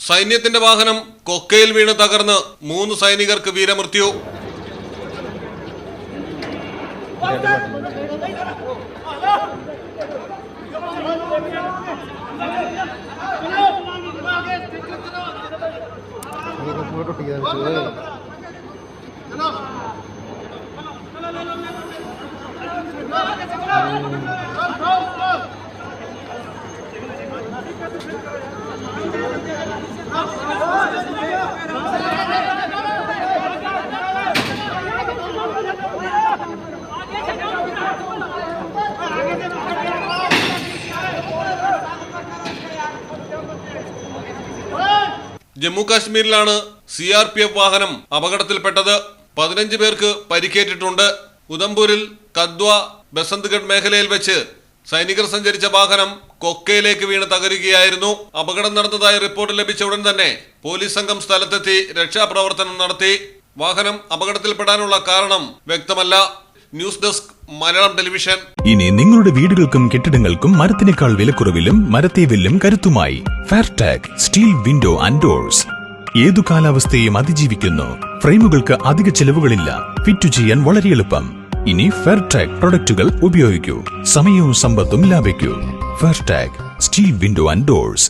സൈന്യത്തിന്റെ വാഹനം കൊക്കയിൽ വീണ് തകർന്ന് മൂന്ന് സൈനികർക്ക് വീരമൃത്യു ജമ്മു കാശ്മീരിലാണ് സി ആർ പി എഫ് വാഹനം അപകടത്തിൽപ്പെട്ടത്. പതിനഞ്ച് പേർക്ക് പരിക്കേറ്റിട്ടുണ്ട്. ഉദംപൂരിൽ കദ്വ ബസന്ത്ഗഡ് മേഖലയിൽ വെച്ച് സൈനികർ സഞ്ചരിച്ച വാഹനം കൊക്കയിലേക്ക് വീണ് തകരുകയായിരുന്നു. അപകടം നടന്നതായി റിപ്പോർട്ട് ലഭിച്ച ഉടൻ തന്നെ പോലീസ് സംഘം സ്ഥലത്തെത്തി രക്ഷാപ്രവർത്തനം നടത്തി. വാഹനം അപകടത്തിൽപ്പെടാനുള്ള കാരണം വ്യക്തമല്ല. News desk Malayalam television. ഇനി നിങ്ങളുടെ വീടുകൾക്കും കെട്ടിടങ്ങൾക്കും മരത്തിനേക്കാൾ വിലക്കുറവിലും മരത്തെ വില്ലും കരുത്തുമായി. Fairtag steel window and doors ഏതു കാലാവസ്ഥയും അതിജീവിക്കുന്നു. ഫ്രെയിമുകൾക്ക് അധിക ചെലവുകളില്ല. ഫിറ്റ് ചെയ്യാൻ വളരെ എളുപ്പം. ഇനി ഫെയർടാഗ് പ്രൊഡക്റ്റുകൾ ഉപയോഗിക്കൂ. സമയവും സമ്പത്തും ലാഭിക്കൂ. Fairtag steel window and doors